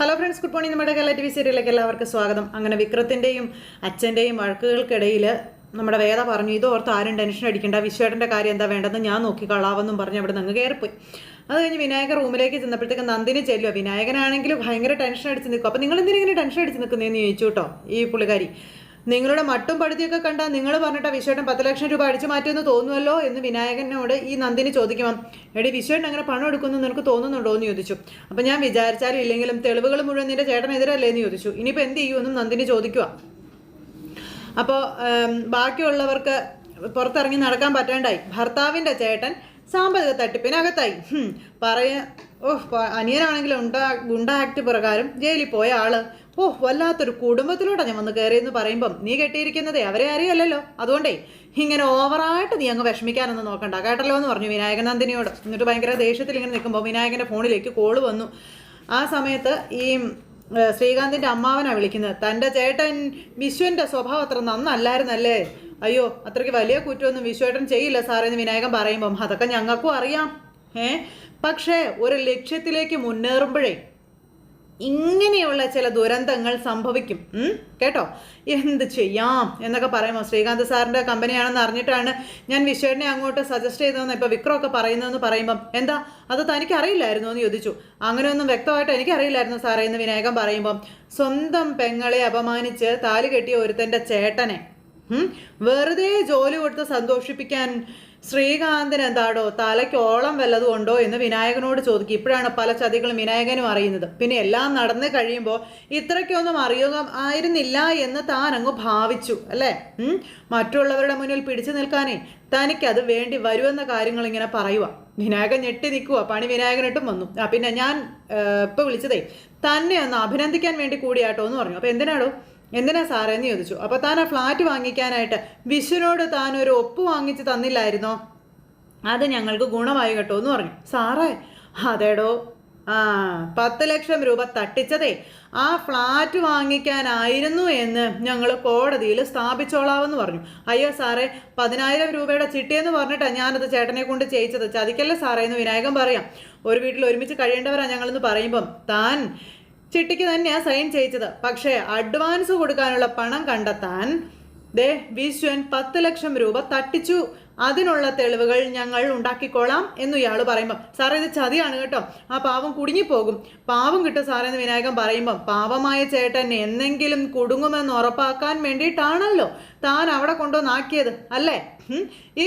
Hello friends good morning നമ്മുടെ Kerala T V സീരിയലിലേക്ക് എല്ലാവർക്കും സ്വാഗതം. അങ്ങനെ വിക്രത്തിന്റെയും അച്ഛന്റെയും വഴക്കുകൾക്കിടയിൽ നമ്മുടെ വേദ പറഞ്ഞു ഇതോർത്ത് ആരും ടെൻഷൻ അടിക്കേണ്ട. വിശ്വേട്ടന്റെ കാര്യം എന്താ വേണ്ടതെന്ന് ഞാൻ നോക്കിക്കൊള്ളാവെന്നും പറഞ്ഞ് അവിടെ നിന്ന് കയറിപ്പോയി. അത് കഴിഞ്ഞ് വിനായക റൂമിലേക്ക് ചെന്നപ്പോഴത്തേക്ക് നന്ദിനി ചെല്ലുക വിനായകനാണെങ്കിൽ ഭയങ്കര ടെൻഷൻ അടിച്ച് നിൽക്കും അപ്പോൾ നിങ്ങൾ എന്തിനാ ഇങ്ങനെ ടെൻഷൻ അടിച്ച് നിൽക്കുന്നതെന്ന് ചോദിച്ചു കേട്ടോ ഈ പുള്ളിക്കാരി. നിങ്ങളുടെ മട്ടും പടുത്തിയൊക്കെ കണ്ടാൽ നിങ്ങൾ പറഞ്ഞിട്ട് വിശ്വേട്ടൻ പത്ത് ലക്ഷം രൂപ അടിച്ചു മാറ്റിയെന്ന് തോന്നുമല്ലോ എന്ന് വിനായകനോട് ഈ നന്ദിനി ചോദിക്കുമ്പോൾ എടി വിശ്വേട്ടൻ അങ്ങനെ പണം എടുക്കുന്നു നിനക്ക് തോന്നുന്നുണ്ടോ? എന്ന് ചോദിച്ചു. അപ്പം ഞാൻ വിചാരിച്ചാലും ഇല്ലെങ്കിലും തെളിവുകൾ മുഴുവൻ നിന്റെ ചേട്ടനെതിരല്ലേ എന്ന് ചോദിച്ചു. ഇനിയിപ്പോൾ എന്ത് ചെയ്യുമെന്നും നന്ദിനി ചോദിക്കുക അപ്പോൾ ബാക്കിയുള്ളവർക്ക് പുറത്തിറങ്ങി നടക്കാൻ പറ്റാണ്ടായി. ഭർത്താവിന്റെ ചേട്ടൻ സാമ്പത്തിക തട്ടിപ്പിനകത്തായി. പറയ ഓ പ- അനിയനാണെങ്കിൽ ഉണ്ടാ ഗുണ്ട ആക്ട് പ്രകാരം ജയിലിൽ പോയ ആൾ. ഓഹ് വല്ലാത്തൊരു കുടുംബത്തിലൂടെ ഞാൻ വന്ന് കയറിയെന്ന് പറയുമ്പം നീ കെട്ടിയിരിക്കുന്നതേ അവരെ അറിയല്ലോ അതുകൊണ്ടേ ഇങ്ങനെ ഓവറായിട്ട് നീ അങ്ങ് വിഷമിക്കാനൊന്നും നോക്കണ്ട. കേട്ടല്ലോ എന്ന് പറഞ്ഞു വിനായകനന്ദിനിയോട് എന്നിട്ട് ഭയങ്കര ദേഷ്യത്തിൽ ഇങ്ങനെ നിൽക്കുമ്പോൾ വിനായകന്റെ ഫോണിലേക്ക് കോൾ വന്നു. ആ സമയത്ത് ഈ ശ്രീകാന്തിന്റെ അമ്മാവനാണ് അമ്മാവനാ വിളിക്കുന്നത്. തന്റെ ചേട്ടൻ വിശ്വന്റെ സ്വഭാവം അത്ര നന്നല്ലായിരുന്നല്ലേ? അയ്യോ അത്രയ്ക്ക് വലിയ കുറ്റമൊന്നും വിശ്വേട്ടൻ ചെയ്യില്ല സാറേ എന്ന് വിനായകൻ പറയുമ്പം. അതൊക്കെ ഞങ്ങൾക്കും അറിയാം. ഏ? പക്ഷേ ഒരു ലക്ഷ്യത്തിലേക്ക് മുന്നേറുമ്പോഴേ ഇങ്ങനെയുള്ള ചില ദുരന്തങ്ങൾ സംഭവിക്കും. കേട്ടോ? എന്ത് ചെയ്യാം എന്നൊക്കെ പറയുമ്പോൾ ശ്രീകാന്ത് സാറിന്റെ കമ്പനിയാണെന്ന് അറിഞ്ഞിട്ടാണ് ഞാൻ വിശ്വനെ അങ്ങോട്ട് സജസ്റ്റ് ചെയ്തതെന്ന് ഇപ്പോൾ വിക്രമൊക്കെ പറയുന്നതെന്ന് പറയുമ്പം എന്താ? അത് തനിക്ക് അറിയില്ലായിരുന്നു എന്ന് ചോദിച്ചു. അങ്ങനെയൊന്നും വ്യക്തമായിട്ട് എനിക്കറിയില്ലായിരുന്നു സാറേ എന്ന് വിനായകൻ പറയുമ്പം സ്വന്തം പെങ്ങളെ അപമാനിച്ച് താലി കെട്ടിയ ഒരുത്തന്റെ ചേട്ടനെ? വെറുതെ ജോലി കൊടുത്ത് സന്തോഷിപ്പിക്കാൻ ശ്രീകാന്തിന് എന്താടോ തലയ്ക്കോളം വല്ലതും ഉണ്ടോ എന്ന് വിനായകനോട് ചോദിക്കും. ഇപ്പോഴാണ് പല ചതികളും വിനായകനും അറിയുന്നത്. പിന്നെ എല്ലാം നടന്ന് കഴിയുമ്പോൾ ഇത്രയ്ക്കൊന്നും അറിയുക ആയിരുന്നില്ല എന്ന് താൻ അങ്ങ് ഭാവിച്ചു അല്ലേ? മറ്റുള്ളവരുടെ മുന്നിൽ പിടിച്ചു നിൽക്കാനേ തനിക്കത് വേണ്ടി വരുമെന്ന കാര്യങ്ങൾ ഇങ്ങനെ പറയുക വിനായകൻ ഞെട്ടി നിൽക്കുക പണി വിനായകനിട്ടും വന്നു. ആ പിന്നെ ഞാൻ ഇപ്പോൾ വിളിച്ചതേ തന്നെ ഒന്ന് അഭിനന്ദിക്കാൻ വേണ്ടി കൂടിയാട്ടോ എന്ന് പറഞ്ഞു. അപ്പോൾ എന്തിനാടോ? എന്തിനാ സാറേ എന്ന് ചോദിച്ചു. അപ്പോൾ താൻ ആ ഫ്ലാറ്റ് വാങ്ങിക്കാനായിട്ട് വിശ്വനോട് താൻ ഒരു ഒപ്പ് വാങ്ങിച്ച് തന്നില്ലായിരുന്നോ? അത് ഞങ്ങൾക്ക് ഗുണമായി കേട്ടോ എന്ന് പറഞ്ഞു. സാറേ അതേടോ. ആ പത്ത് ലക്ഷം രൂപ തട്ടിച്ചതേ. ആ ഫ്ലാറ്റ് വാങ്ങിക്കാനായിരുന്നു എന്ന് ഞങ്ങൾ കോടതിയിൽ സ്ഥാപിച്ചോളാമെന്ന് പറഞ്ഞു. അയ്യോ സാറേ പതിനായിരം രൂപയുടെ ചിട്ടിയെന്ന് പറഞ്ഞിട്ടാണ് ഞാനത് ചേട്ടനെ കൊണ്ട് ചെയ്യിച്ചത്. ചതിക്കല്ലേ സാറേ എന്ന് വിനായകൻ പറയാം. ഒരു വീട്ടിൽ ഒരുമിച്ച് കഴിയേണ്ടവരാണ് ഞങ്ങളെന്ന് പറയുമ്പം താൻ ചിട്ടിക്ക് തന്നെയാണ് സൈൻ ചെയ്യിച്ചത്. പക്ഷേ അഡ്വാൻസ് കൊടുക്കാനുള്ള പണം കണ്ടെത്താൻ ദേ വിശ്വൻ പത്ത് ലക്ഷം രൂപ തട്ടിച്ചു. അതിനുള്ള തെളിവുകൾ ഞങ്ങൾ ഉണ്ടാക്കിക്കോളാം എന്ന് ഇയാൾ പറയുമ്പോൾ സാറേ ഇത് ചതിയാണ് കേട്ടോ. ആ പാവം കുടുങ്ങിപ്പോകും. പാവം കിട്ടും സാറേ എന്ന് വിനായകൻ പറയുമ്പോൾ പാവമായ ചേട്ടൻ എന്നെങ്കിലും കുടുങ്ങുമെന്ന് ഉറപ്പാക്കാൻ വേണ്ടിയിട്ടാണല്ലോ താൻ അവിടെ കൊണ്ടുവന്നാക്കിയത് അല്ലേ?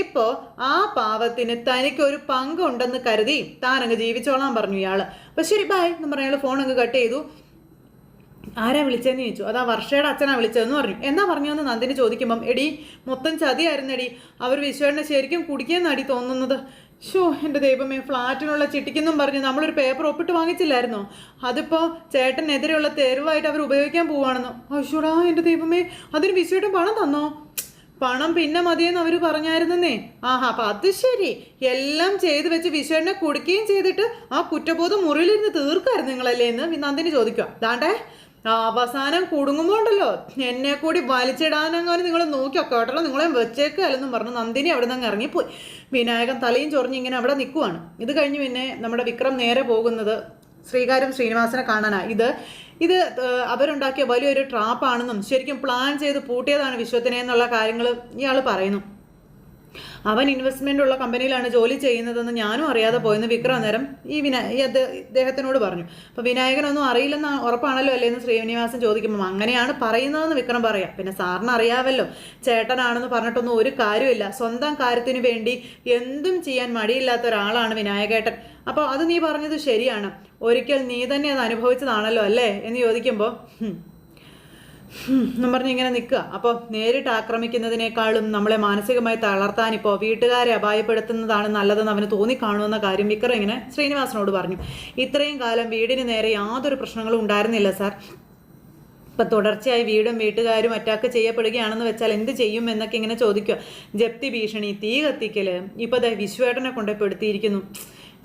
ഇപ്പോൾ ഇപ്പോ ആ പാവത്തിന് തനിക്കൊരു പങ്കുണ്ടെന്ന് കരുതി താൻ അങ്ങ് ജീവിച്ചോളാൻ പറഞ്ഞു ഇയാൾ അപ്പൊ ശരി ബായ് എന്ന് പറഞ്ഞ അയാൾ ഫോൺ അങ്ങ് കട്ട് ചെയ്തു. ആരാ വിളിച്ചതെന്ന് ചോദിച്ചു. അതാ വർഷയുടെ അച്ഛനാ വിളിച്ചതെന്ന് പറഞ്ഞു. എന്നാ പറഞ്ഞു എന്ന് നന്ദിനി ചോദിക്കുമ്പം എടി മൊത്തം ചതിയായിരുന്നെടി. അവർ വിശ്വേണ്ണ ശരിക്കും കുടിക്കുന്നടി തോന്നുന്നത്. ഷോ എന്റെ ദൈവമേ ഫ്ലാറ്റിനുള്ള ചിട്ടിക്കെന്നും പറഞ്ഞ് നമ്മളൊരു പേപ്പർ ഒപ്പിട്ട് വാങ്ങിച്ചില്ലായിരുന്നോ? അതിപ്പോൾ ചേട്ടനെതിരെയുള്ള തെരുവായിട്ട് അവർ ഉപയോഗിക്കാൻ പോവാണെന്നോ? അയ്യോടാ എന്റെ ദൈവമേ അതിന് വിശ്വയുടെ പണം തന്നോ? പണം പിന്നെ മതിയെന്ന് അവർ പറഞ്ഞായിരുന്നേ ആഹാ അപ്പൊ അത് ശരി. എല്ലാം ചെയ്തു വെച്ച് വിശ്വനെ കുടിക്കുകയും ചെയ്തിട്ട് ആ കുറ്റബോധം മുറിയിലിരുന്ന് തീർക്കായിരുന്നു നിങ്ങളല്ലേ എന്ന് നന്ദിനി ചോദിക്കുക ദാണ്ടേ അവസാനം കുടുങ്ങുമ്പോണ്ടല്ലോ. എന്നെ കൂടി വലിച്ചിടാനങ്ങനെ നിങ്ങൾ നോക്കിയോ കേട്ടല്ലോ നിങ്ങളെ വെച്ചേക്കല്ലെന്നും പറഞ്ഞു നന്ദിനി അവിടെ നിന്ന് ഇറങ്ങിപ്പോയി. വിനായകൻ തലയും ചൊറിഞ്ഞ് ഇങ്ങനെ അവിടെ നിൽക്കുവാണ് ഇത് കഴിഞ്ഞ് പിന്നെ നമ്മുടെ വിക്രം നേരെ പോകുന്നത് ശ്രീകാര്യം ശ്രീനിവാസനെ കാണാനാണ് ഇത് ഇത് അവരുണ്ടാക്കിയ വലിയൊരു ട്രാപ്പാണെന്നും ശരിക്കും പ്ലാൻ ചെയ്ത് പൂട്ടിയതാണ് വിശ്വത്തിനെ എന്നുള്ള കാര്യങ്ങൾ ഇയാൾ പറയുന്നു. അവൻ ഇൻവെസ്റ്റ്മെന്റ് ഉള്ള കമ്പനിയിലാണ് ജോലി ചെയ്യുന്നതെന്ന് ഞാനും അറിയാതെ പോയെന്ന് വിക്രം അന്നേരം ഈ വിനായ ഇദ്ദേഹത്തിനോട് പറഞ്ഞു. അപ്പോൾ വിനായകനൊന്നും അറിയില്ലെന്ന് ഉറപ്പാണല്ലോ അല്ലേ? എന്ന് ശ്രീനിവാസൻ ചോദിക്കുമ്പോൾ അങ്ങനെയാണ് പറയുന്നതെന്ന് വിക്രം പറയാം. പിന്നെ സാറിന് അറിയാമല്ലോ ചേട്ടനാണെന്ന് പറഞ്ഞിട്ടൊന്നും ഒരു കാര്യമില്ല സ്വന്തം കാര്യത്തിന് വേണ്ടി എന്തും ചെയ്യാൻ മടിയില്ലാത്ത ഒരാളാണ് വിനായകേട്ടൻ. അപ്പോൾ അത് നീ പറഞ്ഞത് ശരിയാണ്. ഒരിക്കൽ നീ തന്നെ അത് അനുഭവിച്ചതാണല്ലോ അല്ലേ? എന്ന് ചോദിക്കുമ്പോൾ എന്നും പറഞ്ഞ് ഇങ്ങനെ നിൽക്കുക. അപ്പോൾ നേരിട്ട് ആക്രമിക്കുന്നതിനേക്കാളും നമ്മളെ മാനസികമായി തളർത്താൻ ഇപ്പോൾ വീട്ടുകാരെ അപായപ്പെടുത്തുന്നതാണ് നല്ലതെന്ന് അവന് തോന്നിക്കാണുമെന്ന കാര്യം വിക്രം ഇങ്ങനെ ശ്രീനിവാസനോട് പറഞ്ഞു. ഇത്രയും കാലം വീടിന് നേരെ യാതൊരു പ്രശ്നങ്ങളും ഉണ്ടായിരുന്നില്ല സാർ. ഇപ്പം തുടർച്ചയായി വീടും വീട്ടുകാരും അറ്റാക്ക് ചെയ്യപ്പെടുകയാണെന്ന് വെച്ചാൽ എന്ത് ചെയ്യും എന്നൊക്കെ ഇങ്ങനെ ചോദിക്കുക. ജപ്തി ഭീഷണി തീ കത്തിക്കൽ ഇപ്പോൾ ദേ വിശ്വേട്ടനെ കൊണ്ടുപോയി പെടുത്തിയിരിക്കുന്നു.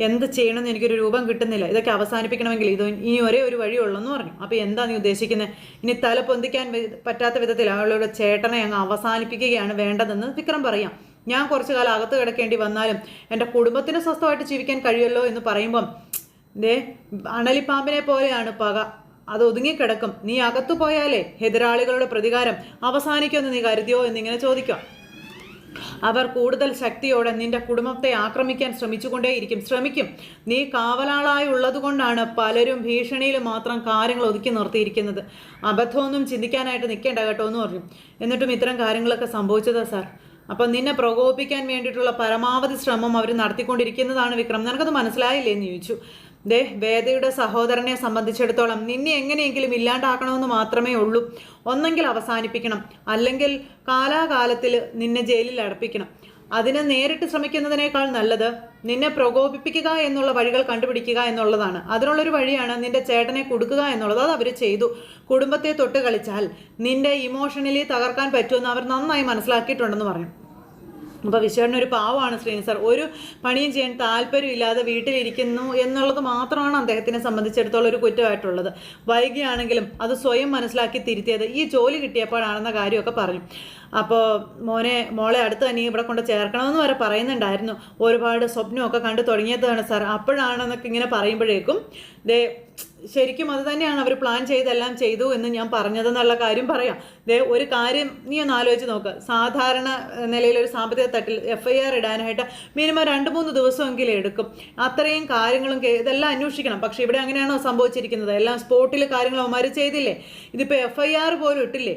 എന്ത് ചെയ്യണമെന്ന് എനിക്കൊരു രൂപം കിട്ടുന്നില്ല. ഇതൊക്കെ അവസാനിപ്പിക്കണമെങ്കിൽ ഇത് ഇനി ഒരേ ഒരു വഴിയുള്ളെന്ന് പറഞ്ഞു. അപ്പോൾ എന്താ നീ ഉദ്ദേശിക്കുന്നത് ഇനി തല പൊന്തിക്കാൻ പറ്റാത്ത വിധത്തിൽ അവളുടെ ചേട്ടനെ അങ്ങ് അവസാനിപ്പിക്കുകയാണ് വേണ്ടതെന്ന് വിക്രം പറയാം. ഞാൻ കുറച്ചു കാലം അകത്ത് കിടക്കേണ്ടി വന്നാലും എന്റെ കുടുംബത്തിന് സ്വസ്ഥമായിട്ട് ജീവിക്കാൻ കഴിയുമല്ലോ എന്ന് പറയുമ്പം ദേ അണലിപ്പാമ്പിനെ പോലെയാണ് പക. അത് ഒതുങ്ങിക്കിടക്കും നീ അകത്തു പോയാലേ എതിരാളികളുടെ പ്രതികാരം അവസാനിക്കുമെന്ന് നീ കരുതിയോ എന്നിങ്ങനെ ചോദിക്കുക. അവർ കൂടുതൽ ശക്തിയോടെ നിന്റെ കുടുംബത്തെ ആക്രമിക്കാൻ ശ്രമിച്ചുകൊണ്ടേയിരിക്കും. ശ്രമിക്കും. നീ കാവലാളായി ഉള്ളതുകൊണ്ടാണ് പലരും ഭീഷണിയിൽ മാത്രം കാര്യങ്ങൾ ഒതുക്കി നിർത്തിയിരിക്കുന്നത്. അബദ്ധമൊന്നും ചിന്തിക്കാനായിട്ട് നിൽക്കേണ്ട കേട്ടോ എന്ന് പറഞ്ഞു. എന്നിട്ടും ഇത്തരം കാര്യങ്ങളൊക്കെ സംഭവിച്ചതാ സാർ. അപ്പം നിന്നെ പ്രകോപിപ്പിക്കാൻ വേണ്ടിയിട്ടുള്ള പരമാവധി ശ്രമം അവർ നടത്തിക്കൊണ്ടിരിക്കുന്നതാണ് വിക്രം. നിനക്കത് മനസ്സിലായില്ലേ എന്ന് ചോദിച്ചു. ദേ വേദയുടെ സഹോദരനെ സംബന്ധിച്ചിടത്തോളം നിന്നെ എങ്ങനെയെങ്കിലും ഇല്ലാണ്ടാക്കണമെന്ന് മാത്രമേ ഉള്ളൂ. ഒന്നെങ്കിൽ അവസാനിപ്പിക്കണം. അല്ലെങ്കിൽ കാലാകാലത്തിൽ നിന്നെ ജയിലിൽ അടപ്പിക്കണം. അതിനെ നേരിട്ട് ശ്രമിക്കുന്നതിനേക്കാൾ നല്ലത് നിന്നെ പ്രകോപിപ്പിക്കുക എന്നുള്ള വഴികൾ കണ്ടുപിടിക്കുക എന്നുള്ളതാണ്. അതിനുള്ളൊരു വഴിയാണ് നിന്റെ ചേട്ടനെ കൊടുക്കുക എന്നുള്ളത്. അത് അവർ ചെയ്തു. കുടുംബത്തെ തൊട്ട് കളിച്ചാൽ നിന്റെ ഇമോഷണലി തകർക്കാൻ പറ്റുമെന്ന് അവർ നന്നായി മനസ്സിലാക്കിയിട്ടുണ്ടെന്ന് പറഞ്ഞു. അപ്പോൾ വിശ്വണ്ണ ഒരു പാവമാണ് ശ്രീനി സാർ ഒരു പണിയും ചെയ്യാൻ താല്പര്യമില്ലാതെ വീട്ടിലിരിക്കുന്നു എന്നുള്ളത് മാത്രമാണ് അദ്ദേഹത്തിനെ സംബന്ധിച്ചിടത്തോളം ഒരു കുറ്റമായിട്ടുള്ളത്. വൈകിയാണെങ്കിലും അത് സ്വയം മനസ്സിലാക്കി തിരുത്തിയത് ഈ ജോലി കിട്ടിയപ്പോഴാണെന്ന കാര്യമൊക്കെ പറഞ്ഞു. അപ്പോൾ മോനെ മോളെ അടുത്ത് തന്നെ ഇവിടെ കൊണ്ട് ചേർക്കണമെന്ന് വരെ പറയുന്നുണ്ടായിരുന്നു. ഒരുപാട് സ്വപ്നമൊക്കെ കണ്ടു തുടങ്ങിയതാണ് സാർ അപ്പോഴാണെന്നൊക്കെ ഇങ്ങനെ പറയുമ്പോഴേക്കും ദേ ശരിക്കും അത് തന്നെയാണ് അവർ പ്ലാൻ ചെയ്തെല്ലാം ചെയ്തു എന്ന് ഞാൻ പറഞ്ഞതെന്നുള്ള കാര്യം പറയാം. ദേ ഒരു കാര്യം നീ ഒന്ന് ആലോചിച്ച് നോക്കുക സാധാരണ നിലയിൽ ഒരു സാമ്പത്തിക തട്ടിൽ എഫ് ഐ ആർ ഇടാനായിട്ട് മിനിമം രണ്ട് മൂന്ന് ദിവസമെങ്കിലും എടുക്കും. അത്രയും കാര്യങ്ങളും ഇതെല്ലാം അന്വേഷിക്കണം. പക്ഷേ ഇവിടെ അങ്ങനെയാണോ സംഭവിച്ചിരിക്കുന്നത്? എല്ലാം സ്പോട്ടിൽ കാര്യങ്ങൾ അവന്മാർ ചെയ്തില്ലേ? ഇതിപ്പോൾ എഫ് ഐ ആർ പോലും ഇട്ടില്ലേ?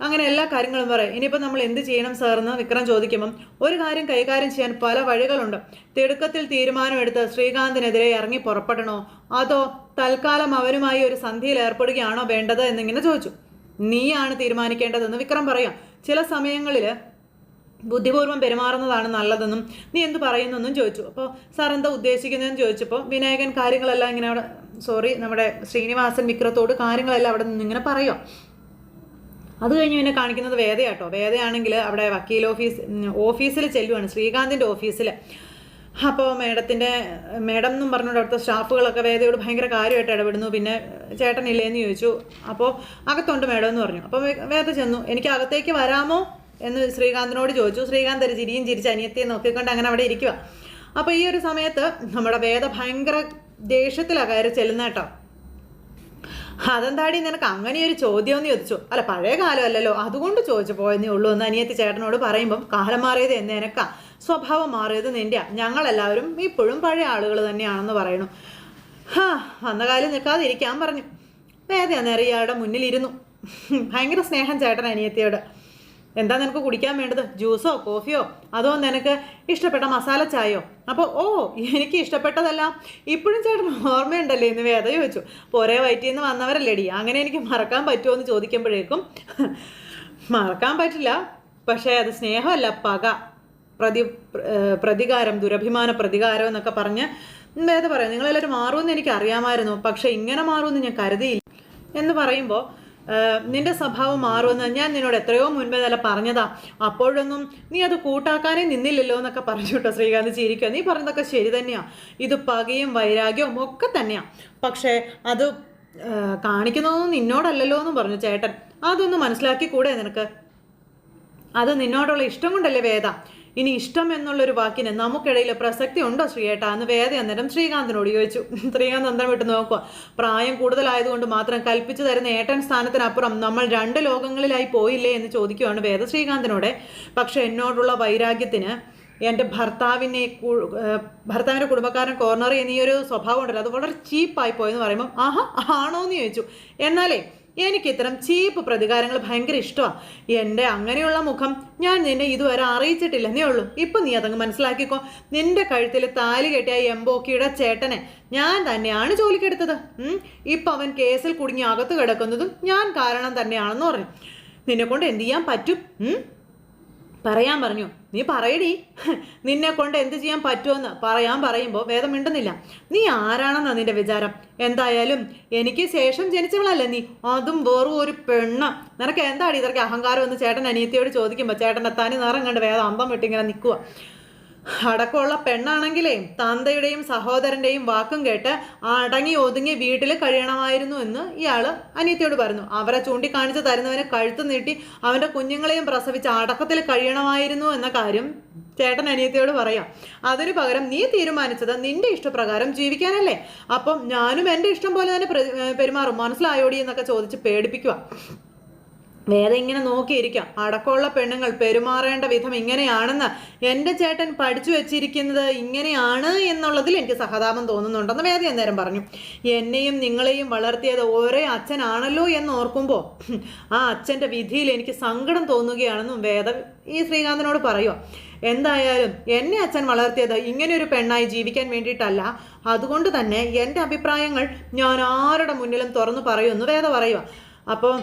അങ്ങനെ എല്ലാ കാര്യങ്ങളും പറയും ഇനിയിപ്പോൾ നമ്മൾ എന്ത് ചെയ്യണം സാറെന്ന് വിക്രം ചോദിക്കുമ്പം ഒരു കാര്യം കൈകാര്യം ചെയ്യാൻ പല വഴികളുണ്ട്. തിടുക്കത്തിൽ തീരുമാനമെടുത്ത് ശ്രീകാന്തിനെതിരെ ഇറങ്ങി പുറപ്പെടണോ? അതോ തൽക്കാലം അവനുമായി ഒരു സന്ധിയിൽ ഏർപ്പെടുകയാണോ വേണ്ടത് എന്നിങ്ങനെ ചോദിച്ചു. നീയാണ് തീരുമാനിക്കേണ്ടതെന്ന് വിക്രം പറയാം. ചില സമയങ്ങളിൽ ബുദ്ധിപൂർവം പെരുമാറുന്നതാണ് നല്ലതെന്നും നീ എന്ത് പറയുന്നെന്നും ചോദിച്ചു. അപ്പോൾ സാർ എന്താ ഉദ്ദേശിക്കുന്നതെന്ന് ചോദിച്ചപ്പോൾ വിനായകൻ കാര്യങ്ങളെല്ലാം ഇങ്ങനെ അവിടെ സോറി നമ്മുടെ ശ്രീനിവാസൻ വിക്രത്തോട് കാര്യങ്ങളെല്ലാം അവിടെ നിന്ന് ഇങ്ങനെ പറയുക അത് കഴിഞ്ഞ് പിന്നെ കാണിക്കുന്നത് വേദയാട്ടോ. വേദയാണെങ്കിൽ അവിടെ വക്കീൽ ഓഫീസ് ഓഫീസിൽ ചെല്ലുവാണ്. ശ്രീകാന്തിന്റെ ഓഫീസിൽ അപ്പോൾ മേഡത്തിന്റെ മേഡം എന്നും പറഞ്ഞുകൊണ്ട് അവിടുത്തെ സ്റ്റാഫുകളൊക്കെ വേദയോട് ഭയങ്കര കാര്യമായിട്ട് ഇടപെടുന്നു. പിന്നെ ചേട്ടനില്ലേന്ന് ചോദിച്ചു. അപ്പോൾ അകത്തുണ്ട് മേഡം എന്ന് പറഞ്ഞു. അപ്പോൾ വേദ ചെന്നു. എനിക്ക് അകത്തേക്ക് വരാമോ? എന്ന് ശ്രീകാന്തിനോട് ചോദിച്ചു. ശ്രീകാന്ത് ഒരു ചിരിയും ചിരിച്ച് അനിയത്തിയെ നോക്കിക്കൊണ്ട് അങ്ങനെ അവിടെ ഇരിക്കുക അപ്പോൾ ഈ ഒരു സമയത്ത് നമ്മുടെ വേദ ഭയങ്കര ദേഷ്യത്തിലാണ് കയറി ചെല്ലുന്ന കേട്ടോ. അതെന്താടി നിനക്ക് അങ്ങനെ ഒരു ചോദ്യം എന്ന് ചോദിച്ചു? അല്ല പഴയ കാലമല്ലല്ലോ. അതുകൊണ്ട് ചോദിച്ചു പോയെന്നേ ഉള്ളൂ എന്ന് അനിയത്തി ചേട്ടനോട് പറയുമ്പം കാലം മാറിയത് എന്ന് എനക്കാ. സ്വഭാവം മാറിയത് നിന്റെയാ ഞങ്ങളെല്ലാവരും ഇപ്പോഴും പഴയ ആളുകൾ തന്നെയാണെന്ന് പറയണു ഹാ വന്ന കാലം നിൽക്കാതിരിക്കാൻ പറഞ്ഞു. വേദ അന്നേരം ഇയാളുടെ മുന്നിലിരുന്നു. ഭയങ്കര സ്നേഹം ചേട്ടൻ അനിയത്തിയോട്. എന്താ നിനക്ക് കുടിക്കാൻ വേണ്ടത്? ജ്യൂസോ കോഫിയോ? അതോ നിനക്ക് ഇഷ്ടപ്പെട്ട മസാല ചായയോ? അപ്പോൾ ഓ എനിക്ക് ഇഷ്ടപ്പെട്ടതല്ല ഇപ്പോഴും ചേട്ടൻ ഓർമ്മയുണ്ടല്ലേ എന്ന് വേദ ചോദിച്ചു. പോരേ വയറ്റിൽ നിന്ന് വന്നവരല്ലേടി? അങ്ങനെ എനിക്ക് മറക്കാൻ പറ്റുമോ എന്ന് ചോദിക്കുമ്പോഴേക്കും മറക്കാൻ പറ്റില്ല. പക്ഷേ അത് സ്നേഹമല്ല പക. പ്രതി പ്രതികാരം ദുരഭിമാന പ്രതികാരം എന്നൊക്കെ പറഞ്ഞ് വേദ പറയാം. നിങ്ങളെല്ലാവരും മാറുമെന്ന് എനിക്ക് അറിയാമായിരുന്നു പക്ഷേ ഇങ്ങനെ മാറുമെന്ന് ഞാൻ കരുതിയില്ല. എന്ന് പറയുമ്പോൾ നിന്റെ സ്വഭാവം മാറുമെന്ന് ഞാൻ നിന്നോട് എത്രയോ മുൻപേ തന്നെ പറഞ്ഞതാ. അപ്പോഴൊന്നും നീ അത് കൂട്ടാക്കാനേ നിന്നില്ലല്ലോ എന്നൊക്കെ പറഞ്ഞു കേട്ടോ ശ്രീകാന്ത് ചിരിക്കുക നീ പറഞ്ഞതൊക്കെ ശരി തന്നെയാ. ഇത് പകയും വൈരാഗ്യവും ഒക്കെ തന്നെയാ. പക്ഷേ അത് കാണിക്കുന്നതൊന്നും നിന്നോടല്ലല്ലോ എന്ന് പറഞ്ഞു ചേട്ടൻ. അതൊന്ന് മനസ്സിലാക്കി കൂടെ നിനക്ക്? അത് നിന്നോടുള്ള ഇഷ്ടം കൊണ്ടല്ലേ വേദ. ഇനി ഇഷ്ടം എന്നുള്ളൊരു വാക്കിന് നമുക്കിടയിൽ പ്രസക്തി ഉണ്ടോ ശ്രീയേട്ട? എന്ന് വേദ അന്നേരം ശ്രീകാന്തിനോട് ചോദിച്ചു. ശ്രീകാന്ത് അന്തരം വിട്ട് നോക്കുക പ്രായം കൂടുതലായതുകൊണ്ട് മാത്രം കൽപ്പിച്ചു തരുന്ന ഏട്ടൻ സ്ഥാനത്തിനപ്പുറം നമ്മൾ രണ്ട് ലോകങ്ങളിലായി പോയില്ലേ എന്ന് ചോദിക്കുകയാണ് വേദ ശ്രീകാന്തിനോട്. പക്ഷെ എന്നോടുള്ള വൈരാഗ്യത്തിന് എന്റെ ഭർത്താവിനെ ഭർത്താവിന്റെ കുടുംബക്കാരൻ കോർണർ ചെയ്യുന്ന ഈ ഒരു സ്വഭാവം ഉണ്ടല്ലോ അത് വളരെ ചീപ്പായി പോയെന്ന് പറയുമ്പോൾ ആഹാ ആണോ എന്ന് ചോദിച്ചു. എന്നാലേ എനിക്ക് ഇത്തരം ചീപ്പ് പ്രതികാരങ്ങൾ ഭയങ്കര ഇഷ്ടമാണ് എന്റെ അങ്ങനെയുള്ള മുഖം ഞാൻ നിന്നെ ഇതുവരെ അറിയിച്ചിട്ടില്ലെന്നേ ഉള്ളൂ. ഇപ്പം നീ അതങ്ങ് മനസ്സിലാക്കിക്കോ. നിന്റെ കഴുത്തിൽ താലി കെട്ടിയ എംബോക്കിയുടെ ചേട്ടനെ ഞാൻ തന്നെയാണ് ജോലിക്കെടുത്തത്. ഇപ്പം അവൻ കേസിൽ കുടുങ്ങി അകത്ത് കിടക്കുന്നതും ഞാൻ കാരണം തന്നെയാണെന്ന് പറഞ്ഞു നിന്നെ കൊണ്ട് എന്ത് ചെയ്യാൻ പറ്റും? പറയാൻ പറഞ്ഞു. നീ പറയടി. നിന്നെ കൊണ്ട് എന്ത് ചെയ്യാൻ പറ്റുമെന്ന് പറയാൻ പറയുമ്പോൾ വേദം മിണ്ടുന്നില്ല. നീ ആരാണെന്നാ നിന്റെ വിചാരം? എന്തായാലും എനിക്ക് ശേഷം ജനിച്ചവളല്ലേ നീ? അതും വെറും ഒരു പെണ്ണ്. നിനക്ക് എന്താടി ഇതൊക്കെ അഹങ്കാരം എന്ന് ചേട്ടൻ അനിയത്തിയോട് ചോദിക്കുമ്പോൾ ചേട്ടൻ എത്താനും നിറം കണ്ട് വേദം അന്തം വിട്ടിങ്ങനെ നിൽക്കുക അടക്കമുള്ള പെണ്ണാണെങ്കിലേ തന്തയുടെയും സഹോദരന്റെയും വാക്കും കേട്ട് അടങ്ങി ഒതുങ്ങി വീട്ടിൽ കഴിയണമായിരുന്നു എന്ന് ഇയാൾ അനിയത്തിയോട് പറഞ്ഞു. അവരെ ചൂണ്ടിക്കാണിച്ച് തരുന്നവനെ കഴുത്തു നീട്ടി അവന്റെ കുഞ്ഞുങ്ങളെയും പ്രസവിച്ച് അടക്കത്തിൽ കഴിയണമായിരുന്നു എന്ന കാര്യം ചേട്ടൻ അനിയത്തിയോട് പറയാം. അതിനു പകരം നീ തീരുമാനിച്ചത് നിന്റെ ഇഷ്ടപ്രകാരം ജീവിക്കാനല്ലേ? അപ്പം ഞാനും എന്റെ ഇഷ്ടം പോലെ തന്നെ പെരുമാറും. മനസ്സിലായോടി എന്നൊക്കെ ചോദിച്ച് പേടിപ്പിക്കുക വേദ ഇങ്ങനെ നോക്കിയിരിക്കാം. അടക്കമുള്ള പെണ്ണുങ്ങൾ പെരുമാറേണ്ട വിധം ഇങ്ങനെയാണെന്ന് എന്റെ ചേട്ടൻ പഠിച്ചു വെച്ചിരിക്കുന്നത് ഇങ്ങനെയാണ് എന്നുള്ളതിൽ എനിക്ക് സഹതാപം തോന്നുന്നുണ്ടെന്ന് വേദ അന്നേരം പറഞ്ഞു. എന്നെയും നിങ്ങളെയും വളർത്തിയത് ഒരേ അച്ഛനാണല്ലോ എന്ന് ഓർക്കുമ്പോൾ ആ അച്ഛന്റെ വിധിയിൽ എനിക്ക് സങ്കടം തോന്നുകയാണെന്നും വേദ ഈ ശ്രീകാന്തനോട് പറയുക എന്തായാലും എന്നെ അച്ഛൻ വളർത്തിയത് ഇങ്ങനെ ഒരു പെണ്ണായി ജീവിക്കാൻ വേണ്ടിയിട്ടല്ല. അതുകൊണ്ട് തന്നെ എന്റെ അഭിപ്രായങ്ങൾ ഞാൻ ആരുടെ മുന്നിലും തുറന്നു പറയുമെന്ന് വേദ പറയുക അപ്പോൾ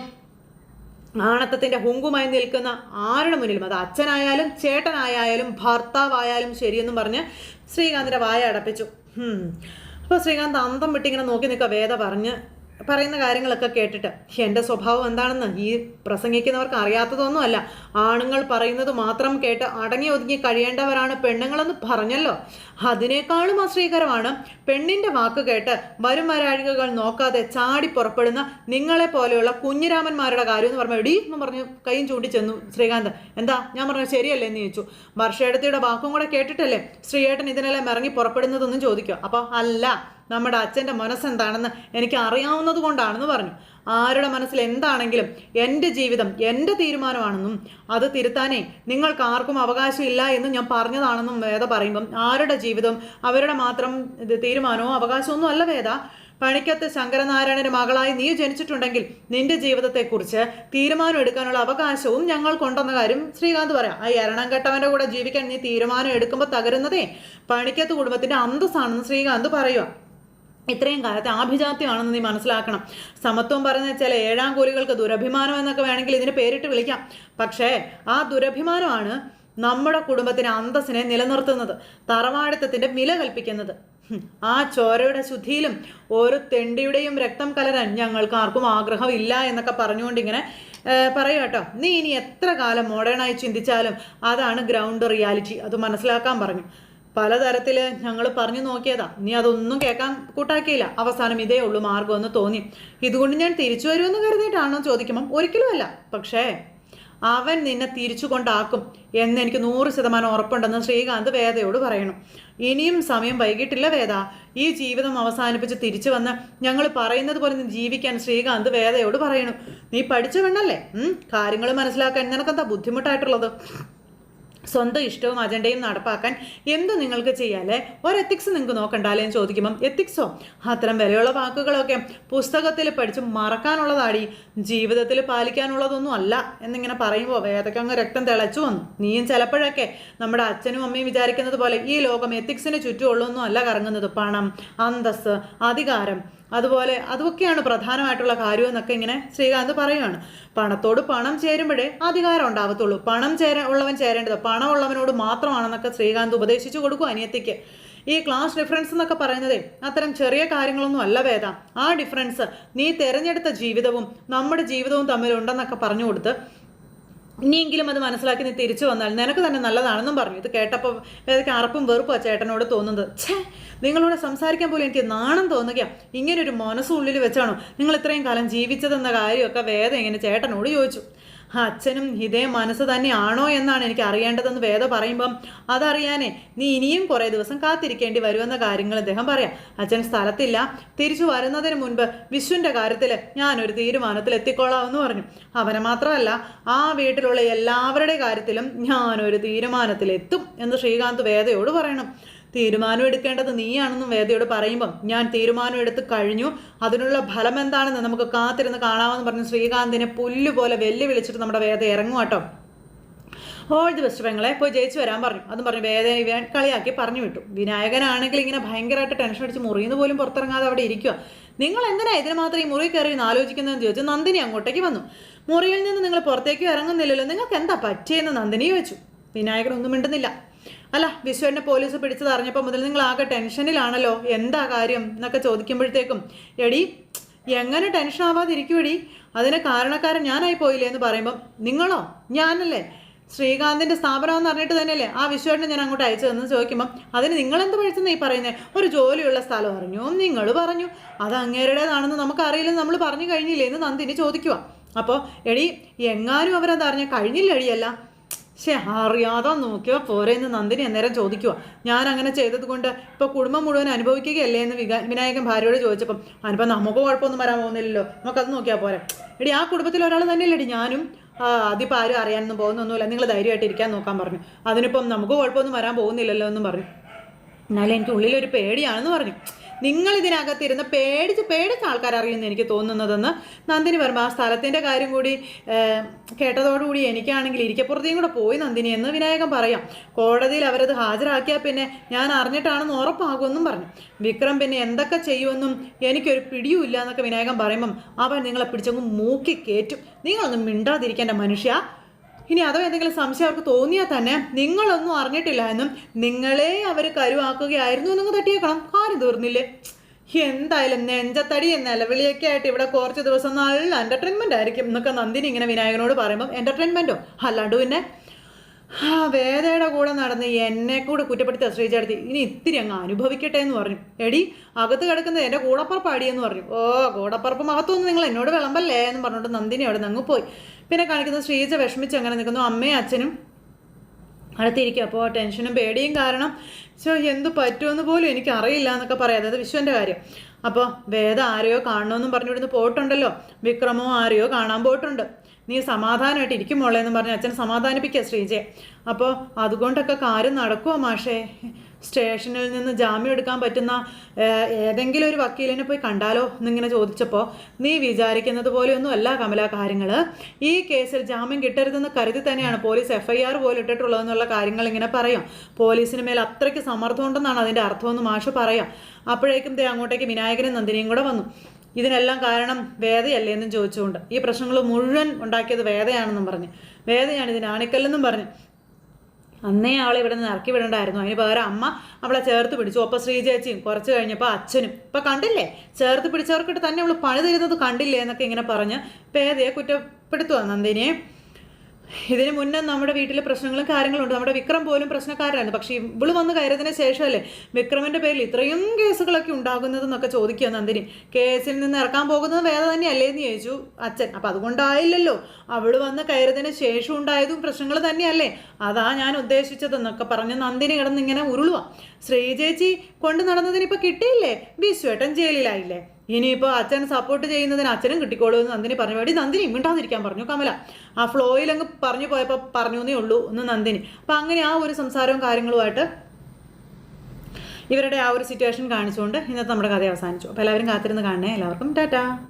ആണത്തത്തിന്റെ ഹുങ്കുമായി നിൽക്കുന്ന ആരുടെ മുന്നിലും? അത് അച്ഛനായാലും ചേട്ടനായാലും ഭർത്താവായാലും ശരിയെന്നും പറഞ്ഞ് ശ്രീകാന്തിന്റെ വായ അടപ്പിച്ചു. അപ്പോൾ ശ്രീകാന്ത് അന്തം വിട്ടിങ്ങനെ നോക്കി നിൽക്കുക. വേദ പറഞ്ഞ് പറയുന്ന കാര്യങ്ങളൊക്കെ കേട്ടിട്ട് എന്റെ സ്വഭാവം എന്താണെന്ന് ഈ പ്രസംഗിക്കുന്നവർക്ക് അറിയാത്തതൊന്നുമല്ല. ആണുങ്ങൾ പറയുന്നത് മാത്രം കേട്ട് അടങ്ങി ഒതുങ്ങി കഴിയേണ്ടവരാണ് പെണ്ണുങ്ങളെന്ന് പറഞ്ഞല്ലോ. അതിനേക്കാളും അശ്രീകരമാണ് പെണ്ണിന്റെ വാക്ക് കേട്ട് വരും വരാഴികകൾ നോക്കാതെ ചാടി പുറപ്പെടുന്ന നിങ്ങളെ പോലെയുള്ള കുഞ്ഞിരാമന്മാരുടെ കാര്യം എന്ന് പറഞ്ഞു എടീ എന്ന് പറഞ്ഞു കൈയും ചൂണ്ടി ചെന്നു ശ്രീകാന്ത്. എന്താ? ഞാൻ പറഞ്ഞു ശരിയല്ലേ? എന്ന് ചോദിച്ചു. വർഷേടത്തിയുടെ വാക്കും കൂടെ കേട്ടിട്ടല്ലേ ശ്രീയേട്ടൻ ഇതിനെല്ലാം ഇറങ്ങി പുറപ്പെടുന്നതെന്നും ചോദിക്കുക. അപ്പോൾ അല്ല. നമ്മുടെ അച്ഛന്റെ മനസ്സെന്താണെന്ന് എനിക്ക് അറിയാവുന്നത് കൊണ്ടാണെന്ന് പറഞ്ഞു. ആരുടെ മനസ്സിൽ എന്താണെങ്കിലും എന്റെ ജീവിതം എന്റെ തീരുമാനമാണെന്നും അത് തിരുത്താനേ നിങ്ങൾക്ക് ആർക്കും അവകാശമില്ല എന്ന് ഞാൻ പറഞ്ഞതാണെന്നും വേദ പറയുമ്പം ആരുടെ ജീവിതം അവരുടെ മാത്രം തീരുമാനമോ അവകാശമൊന്നും അല്ല വേദ. പണിക്കത്ത് ശങ്കരനാരായണന്റെ മകളായി നീ ജനിച്ചിട്ടുണ്ടെങ്കിൽ നിന്റെ ജീവിതത്തെക്കുറിച്ച് തീരുമാനം എടുക്കാനുള്ള അവകാശവും ഞങ്ങൾക്കുണ്ടെന്ന കാര്യം ശ്രീകാന്ത് പറയാം. ആ എരണം കെട്ടവന്റെ കൂടെ ജീവിക്കാൻ നീ തീരുമാനം എടുക്കുമ്പോൾ തകരുന്നതേ പണിക്കത്ത് കുടുംബത്തിന്റെ അന്തസ്സാണെന്ന് ശ്രീകാന്ത് പറയുക ഇത്രയും കാലത്തെ ആഭിജാത്യമാണെന്ന് നീ മനസ്സിലാക്കണം. സമത്വം പറഞ്ഞു ചില ഏഴാം കൂലികൾക്ക് ദുരഭിമാനം എന്നൊക്കെ വേണമെങ്കിൽ ഇതിന് പേരിട്ട് വിളിക്കാം. പക്ഷേ ആ ദുരഭിമാനമാണ് നമ്മുടെ കുടുംബത്തിന് അന്തസ്സിനെ നിലനിർത്തുന്നത് തറവാടിത്തത്തിന്റെ വില കൽപ്പിക്കുന്നത്. ആ ചോരയുടെ ശുദ്ധിയിലും ഓരോ തെണ്ടിയുടെയും രക്തം കലരാൻ ഞങ്ങൾക്ക് ആർക്കും ആഗ്രഹമില്ല എന്നൊക്കെ പറഞ്ഞുകൊണ്ട് ഇങ്ങനെ പറയുക കേട്ടോ. നീ ഇനി എത്ര കാലം മോഡേണായി ചിന്തിച്ചാലും അതാണ് ഗ്രൗണ്ട് റിയാലിറ്റി അത് മനസ്സിലാക്കാൻ പറഞ്ഞു. പലതരത്തിൽ ഞങ്ങൾ പറഞ്ഞു നോക്കിയതാ. നീ അതൊന്നും കേൾക്കാൻ കൂട്ടാക്കിയില്ല. അവസാനം ഇതേ ഉള്ളൂ മാർഗമെന്ന് തോന്നി. ഇതുകൊണ്ട് ഞാൻ തിരിച്ചു വരുമെന്ന് കരുതിയിട്ടാണോ ചോദിക്കുമ്പം? ഒരിക്കലുമല്ല പക്ഷേ അവൻ നിന്നെ തിരിച്ചു കൊണ്ടാക്കും എന്ന് എനിക്ക് നൂറ് ശതമാനം ഉറപ്പുണ്ടെന്ന് ശ്രീകാന്ത് വേദയോട് പറയണം ഇനിയും സമയം വൈകിട്ടില്ല വേദ. ഈ ജീവിതം അവസാനിപ്പിച്ച് തിരിച്ചു വന്ന് ഞങ്ങൾ പറയുന്നത് പോലെ ജീവിക്കാൻ ശ്രീകാന്ത് വേദയോട് പറയണം നീ പഠിച്ചു വേണ്ടല്ലേ കാര്യങ്ങൾ മനസ്സിലാക്കാൻ നിനക്കെന്താ ബുദ്ധിമുട്ടായിട്ടുള്ളത്? സ്വന്തം ഇഷ്ടവും അജണ്ടയും നടപ്പാക്കാൻ എന്ത് നിങ്ങൾക്ക് ചെയ്യാല്ലേ ഒരു എത്തിക്സ് നിങ്ങൾക്ക് നോക്കണ്ടാലേ എന്ന് ചോദിക്കുമ്പം എത്തിക്സോ അത്തരം വിലയുള്ള വാക്കുകളൊക്കെ പുസ്തകത്തിൽ പഠിച്ച് മറക്കാനുള്ളതാടി. ജീവിതത്തിൽ പാലിക്കാനുള്ളതൊന്നും അല്ല എന്നിങ്ങനെ പറയുമ്പോൾ വേദയ്ക്ക് അങ്ങ് രക്തം തിളച്ചു വന്നു. നീയും ചിലപ്പോഴൊക്കെ നമ്മുടെ അച്ഛനും അമ്മയും വിചാരിക്കുന്നത് പോലെ ഈ ലോകം എത്തിക്സിന് ചുറ്റുമുള്ളൊന്നും അല്ല കറങ്ങുന്നത്. പണം അന്തസ് അധികാരം അതുപോലെ അതൊക്കെയാണ് പ്രധാനമായിട്ടുള്ള കാര്യമെന്നൊക്കെ ഇങ്ങനെ ശ്രീകാന്ത് പറയുകയാണ്. പണത്തോട് പണം ചേരുമ്പോഴേ അധികാരം ഉണ്ടാവത്തുള്ളൂ. പണം ചേര ഉള്ളവൻ ചേരേണ്ടത് പണമുള്ളവനോട് മാത്രമാണെന്നൊക്കെ ശ്രീകാന്ത് ഉപദേശിച്ചു കൊടുക്കും അനിയത്തിക്ക്. ഈ ക്ലാസ് ഡിഫറൻസ് എന്നൊക്കെ പറയുന്നതേ അത്തരം ചെറിയ കാര്യങ്ങളൊന്നും അല്ല വേദ. ആ ഡിഫറൻസ് നീ തിരഞ്ഞെടുത്ത ജീവിതവും നമ്മുടെ ജീവിതവും തമ്മിലുണ്ടെന്നൊക്കെ പറഞ്ഞു കൊടുത്ത് ഇനിയെങ്കിലും അത് മനസ്സിലാക്കി നീ തിരിച്ചു വന്നാൽ നിനക്ക് തന്നെ നല്ലതാണെന്നും പറഞ്ഞു. ഇത് കേട്ടപ്പോൾ ഏതൊക്കെ അറപ്പും വെറുപ്പോ ചേട്ടനോട് തോന്നുന്നത്. ഛേ നിങ്ങളോട് സംസാരിക്കാൻ പോലും എനിക്ക് നാണം തോന്നുക ഇങ്ങനെ ഒരു മനസ്സും ഉള്ളിൽ വെച്ചാണോ നിങ്ങൾ ഇത്രയും കാലം ജീവിച്ചതെന്ന കാര്യമൊക്കെ വേദം ഇങ്ങനെ ചേട്ടനോട് ചോദിച്ചു. ആ അച്ഛനും ഇതേ മനസ്സ് തന്നെയാണോ എന്നാണ് എനിക്ക് അറിയേണ്ടതെന്ന് വേദ പറയുമ്പം അതറിയാനേ നീ ഇനിയും കുറേ ദിവസം കാത്തിരിക്കേണ്ടി വരുമെന്ന കാര്യങ്ങൾ അദ്ദേഹം പറയാം. അച്ഛൻ സ്ഥലത്തില്ല. തിരിച്ചു വരുന്നതിന് മുൻപ് വിശ്വന്റെ കാര്യത്തിൽ ഞാനൊരു തീരുമാനത്തിൽ എത്തിക്കോളാം എന്ന് പറഞ്ഞു. അവനെ മാത്രമല്ല ആ വീട്ടിലുള്ള എല്ലാവരുടെ കാര്യത്തിലും ഞാനൊരു തീരുമാനത്തിലെത്തും എന്ന് ശ്രീകാന്ത് വേദയോട് പറയണം. തീരുമാനം എടുക്കേണ്ടത് നീയാണെന്നും വേദയോട് പറയുമ്പം ഞാൻ തീരുമാനം എടുത്ത് കഴിഞ്ഞു. അതിനുള്ള ഫലം എന്താണെന്ന് നമുക്ക് കാത്തിരുന്ന് കാണാമെന്ന് പറഞ്ഞ് ശ്രീകാന്തിനെ പുല്ലുപോലെ വെല്ലുവിളിച്ചിട്ട് നമ്മുടെ വേദ ഇറങ്ങും കേട്ടോ. ഓൾ ദി ബെസ്റ്റ് പെങ്ങളെ. പോയി ജയിച്ചു വരാൻ പറഞ്ഞു. അതും പറഞ്ഞു വേദന ഇവൻ കളിയാക്കി പറഞ്ഞു വിട്ടു. വിനായകനാണെങ്കിൽ ഇങ്ങനെ ഭയങ്കരമായിട്ട് ടെൻഷൻ അടിച്ച് മുറിയുന്ന പോലും പുറത്തിറങ്ങാതെ അവിടെ ഇരിക്കുക നിങ്ങൾ എന്തിനാ ഇതിന് മാത്രം ഈ മുറി കയറി ആലോചിക്കുന്നതെന്ന് ചോദിച്ചു. നന്ദിനി അങ്ങോട്ടേക്ക് വന്നു. മുറിയിൽ നിന്ന് നിങ്ങൾ പുറത്തേക്ക് ഇറങ്ങുന്നില്ലല്ലോ. നിങ്ങൾക്ക് എന്താ പറ്റിയെന്ന് നന്ദിനി ചോദിച്ചു വിനായകൻ ഒന്നും മിണ്ടുന്നില്ല. അല്ല വിശ്വനെ പോലീസ് പിടിച്ചത് അറിഞ്ഞപ്പോൾ മുതൽ നിങ്ങൾ ആകെ ടെൻഷനിലാണല്ലോ. എന്താ കാര്യം എന്നൊക്കെ ചോദിക്കുമ്പോഴത്തേക്കും എടി എങ്ങനെ ടെൻഷൻ ആവാതിരിക്കുമെടി അതിന് കാരണക്കാരൻ ഞാനായി പോയില്ലേ എന്ന് പറയുമ്പം നിങ്ങളോ? ഞാനല്ലേ? ശ്രീകാന്തിന്റെ സ്ഥാപനം എന്ന് പറഞ്ഞിട്ട് തന്നെയല്ലേ ആ വിശ്വേട്ടനെ ഞാൻ അങ്ങോട്ട് അയച്ചു തന്നു ചോദിക്കുമ്പം അതിന് നിങ്ങൾ എന്ത് പഴിച്ചെന്ന് ഈ പറയുന്നത് ഒരു ജോലിയുള്ള സ്ഥലം അറിഞ്ഞു നിങ്ങൾ പറഞ്ഞു. അത് അങ്ങേരുടേതാണെന്ന് നമുക്ക് അറിയില്ലെന്ന് നമ്മൾ പറഞ്ഞു കഴിഞ്ഞില്ലേ എന്ന് നന്ദിനി ചോദിക്കുക അപ്പോൾ എടി എങ്ങാനും അവരത് അറിഞ്ഞ കഴിഞ്ഞില്ല എടിയല്ല ശേ അറിയാതെ നോക്കിയോ? പോരെന്ന് നന്ദിനി അന്നേരം ചോദിക്കുക ഞാൻ അങ്ങനെ ചെയ്തത് കൊണ്ട് ഇപ്പോൾ കുടുംബം മുഴുവൻ അനുഭവിക്കുകയല്ലേ എന്ന് വിക വിനായകൻ ഭാര്യയോട് ചോദിച്ചപ്പം അതിപ്പോൾ നമുക്ക് കുഴപ്പമൊന്നും വരാൻ പോകുന്നില്ലല്ലോ. നമുക്കത് നോക്കിയാൽ പോരെ. എടി ആ കുടുംബത്തിൽ ഒരാൾ തന്നെയല്ലേ എടി ഞാനും അതിപ്പോൾ ആരും അറിയാനൊന്നും പോകുന്നൊന്നുമില്ല. നിങ്ങൾ ധൈര്യമായിട്ട് ഇരിക്കാൻ നോക്കാൻ പറഞ്ഞു. അതിനിപ്പം നമുക്ക് കുഴപ്പമൊന്നും വരാൻ പോകുന്നില്ലല്ലോ എന്നും പറഞ്ഞു. എന്നാലും എനിക്ക് ഉള്ളിലൊരു പേടിയാണെന്ന് പറഞ്ഞു. നിങ്ങൾ ഇതിനകത്തിരുന്ന് പേടിച്ച് പേടിച്ച ആൾക്കാർ അറിയുമെന്ന് എനിക്ക് തോന്നുന്നതെന്ന് നന്ദിനി വർമ്മ ആ സ്ഥലത്തിന്റെ കാര്യം കൂടി കേട്ടതോടുകൂടി എനിക്കാണെങ്കിൽ ഇരിക്കപ്പുറത്തേയും കൂടെ പോയി നന്ദിനി എന്ന് വിനായകൻ പറയാം. കോടതിയിൽ അവരത് ഹാജരാക്കിയാൽ പിന്നെ ഞാൻ അറിഞ്ഞിട്ടാണെന്ന് ഉറപ്പാകുമെന്നും പറഞ്ഞു. വിക്രം പിന്നെ എന്തൊക്കെ ചെയ്യുമെന്നും എനിക്കൊരു പിടിയും ഇല്ല എന്നൊക്കെ വിനായകൻ പറയുമ്പം അവൻ നിങ്ങളെ പിടിച്ചങ്ങ് മൂക്കി കയറ്റും. നിങ്ങളൊന്നും മിണ്ടാതിരിക്കേണ്ട മനുഷ്യ. ഇനി അതോ എന്തെങ്കിലും സംശയം അവർക്ക് തോന്നിയാൽ തന്നെ നിങ്ങളൊന്നും അറിഞ്ഞിട്ടില്ല എന്നും നിങ്ങളെ അവർ കരുവാക്കുകയായിരുന്നു എന്നങ്ങ് തട്ടിയേക്കണം. കാര്യം തീർന്നില്ലേ? എന്തായാലും നെഞ്ചത്തടി നിലവിളിയൊക്കെ ആയിട്ട് ഇവിടെ കുറച്ച് ദിവസം നല്ല എന്റർടൈൻമെന്റ് ആയിരിക്കും എന്നൊക്കെ നന്ദിനി ഇങ്ങനെ വിനായകനോട് പറയുമ്പം. എന്റർടൈൻമെന്റോ അല്ലാണ്ട് പിന്നെ ആ വേദയുടെ കൂടെ നടന്ന് എന്നെ കൂടെ കുറ്റപ്പെടുത്തി ശ്രീചേർത്തി ഇനി ഇത്തിരി അങ്ങ് അനുഭവിക്കട്ടെ എന്ന് പറഞ്ഞു. എടി അകത്ത് കിടക്കുന്നത് എന്റെ കൂടപ്പറപ്പാടിയെന്ന് പറഞ്ഞു. ഓ കൂടപ്പറപ്പ് മഹത്വമൊന്നും നിങ്ങൾ എന്നോട് വിളമ്പല്ലേ എന്ന് പറഞ്ഞിട്ട് നന്ദിനി അവിടെ നിന്ന് അങ്ങ് പോയി. പിന്നെ കാണിക്കുന്നത് ശ്രീജ വിഷമിച്ച് അങ്ങനെ നിൽക്കുന്നു. അമ്മയും അച്ഛനും അടുത്തിരിക്കും. അപ്പോൾ ടെൻഷനും പേടിയും കാരണം സോ എന്ത് പറ്റുമെന്ന് പോലും എനിക്ക് അറിയില്ല എന്നൊക്കെ പറയാം. അതായത് വിശ്വന്റെ കാര്യം. അപ്പോൾ വേദ ആരെയോ കാണണമെന്നും പറഞ്ഞു ഇവിടുന്ന് പോയിട്ടുണ്ടല്ലോ. വിക്രമോ ആരെയോ കാണാൻ പോയിട്ടുണ്ട്. നീ സമാധാനമായിട്ട് ഇരിക്കും മോളെ എന്ന് പറഞ്ഞ് അച്ഛൻ സമാധാനിപ്പിക്കുക ശ്രീജയെ അപ്പോൾ അതുകൊണ്ടൊക്കെ കാര്യം നടക്കുമോ മാഷേ? സ്റ്റേഷനിൽ നിന്ന് ജാമ്യം എടുക്കാൻ പറ്റുന്ന ഏതെങ്കിലും ഒരു വക്കീലിനെ പോയി കണ്ടാലോ എന്നിങ്ങനെ ചോദിച്ചപ്പോൾ നീ വിചാരിക്കുന്നത് പോലെയൊന്നും അല്ല കമല കാര്യങ്ങൾ ഈ കേസിൽ ജാമ്യം കിട്ടരുതെന്ന് കരുതി തന്നെയാണ് പോലീസ് എഫ് ഐ ആർ പോലും ഇട്ടിട്ടുള്ളതെന്നുള്ള കാര്യങ്ങൾ ഇങ്ങനെ പറയാം. പോലീസിന് മേൽ അത്രയ്ക്ക് സമ്മർദ്ദം ഉണ്ടെന്നാണ് അതിന്റെ അർത്ഥമെന്ന് മാഷ് പറയാം. അപ്പോഴേക്കും ദേ അങ്ങോട്ടേക്ക് വിനായകനും നന്ദിനിയും കൂടെ വന്നു. ഇതിനെല്ലാം കാരണം വേദയല്ലേ എന്നും ചോദിച്ചുകൊണ്ട് ഈ പ്രശ്നങ്ങൾ മുഴുവൻ ഉണ്ടാക്കിയത് വേദയാണെന്നും പറഞ്ഞ്. വേദയാണ് ഇതിന് ആണിക്കല്ലെന്നും പറഞ്ഞ്. അന്നേ അവളെ ഇവിടെ നിന്ന് ഇറക്കി വിടണ്ടായിരുന്നു. അതിന് പകരം അമ്മ അവളെ ചേർത്ത് പിടിച്ചു. ഒപ്പം ശ്രീചേച്ചിയും കുറച്ച് കഴിഞ്ഞപ്പോൾ അച്ഛനും. ഇപ്പം കണ്ടില്ലേ? ചേർത്ത് പിടിച്ചവർക്കിട്ട് തന്നെ അവൾ പണി തരുന്നത് കണ്ടില്ലേ എന്നൊക്കെ ഇങ്ങനെ പറഞ്ഞ് പേദയെ കുറ്റപ്പെടുത്തുക നന്ദിനിയെ. ഇതിന് മുന്നേ നമ്മുടെ വീട്ടിലെ പ്രശ്നങ്ങളും കാര്യങ്ങളും ഉണ്ട് നമ്മുടെ വിക്രം പോലും പ്രശ്നക്കാരായിരുന്നു പക്ഷേ ഇവൾ വന്ന് കയറിയതിന് ശേഷമല്ലേ വിക്രമിന്റെ പേരിൽ ഇത്രയും കേസുകളൊക്കെ ഉണ്ടാകുന്നതെന്നൊക്കെ ചോദിക്കുക നന്ദിനി കേസിൽ നിന്ന് ഇറക്കാൻ പോകുന്നത് വേറെ തന്നെയല്ലേ എന്ന് ചോദിച്ചു അച്ഛൻ. അപ്പം അതുകൊണ്ടായില്ലല്ലോ. അവൾ വന്ന് കയറിയതിന് ശേഷം ഉണ്ടായതും പ്രശ്നങ്ങൾ തന്നെയല്ലേ. അതാ ഞാൻ ഉദ്ദേശിച്ചതെന്നൊക്കെ പറഞ്ഞ് നന്ദിനി കിടന്ന് ഇങ്ങനെ ഉരുളുക ശ്രീചേച്ചി കൊണ്ട് നടന്നതിന് ഇപ്പം കിട്ടിയില്ലേ? വിശ്വേട്ടൻ ജയിലിലായില്ലേ? ഇനിയിപ്പോൾ അച്ഛൻ സപ്പോർട്ട് ചെയ്യുന്നതിന് അച്ഛനും കിട്ടിക്കോളൂ എന്ന് നന്ദിനി പറഞ്ഞു. വേണ്ടി നന്ദിനി മിണ്ടാതിരിക്കാൻ പറഞ്ഞു കമല. ആ ഫ്ലോയിൽ അങ്ങ് പറഞ്ഞു പോയപ്പോൾ പറഞ്ഞു എന്നേ ഉള്ളൂ എന്ന് നന്ദിനി. അപ്പം അങ്ങനെ ആ ഒരു സംസാരവും കാര്യങ്ങളുമായിട്ട് ഇവരുടെ ആ ഒരു സിറ്റുവേഷൻ കാണിച്ചുകൊണ്ട് ഇന്നത്തെ നമ്മുടെ കഥ അവസാനിച്ചു. അപ്പോൾ എല്ലാവരും കാത്തിരുന്ന് കാണണേ. എല്ലാവർക്കും ടാറ്റാ.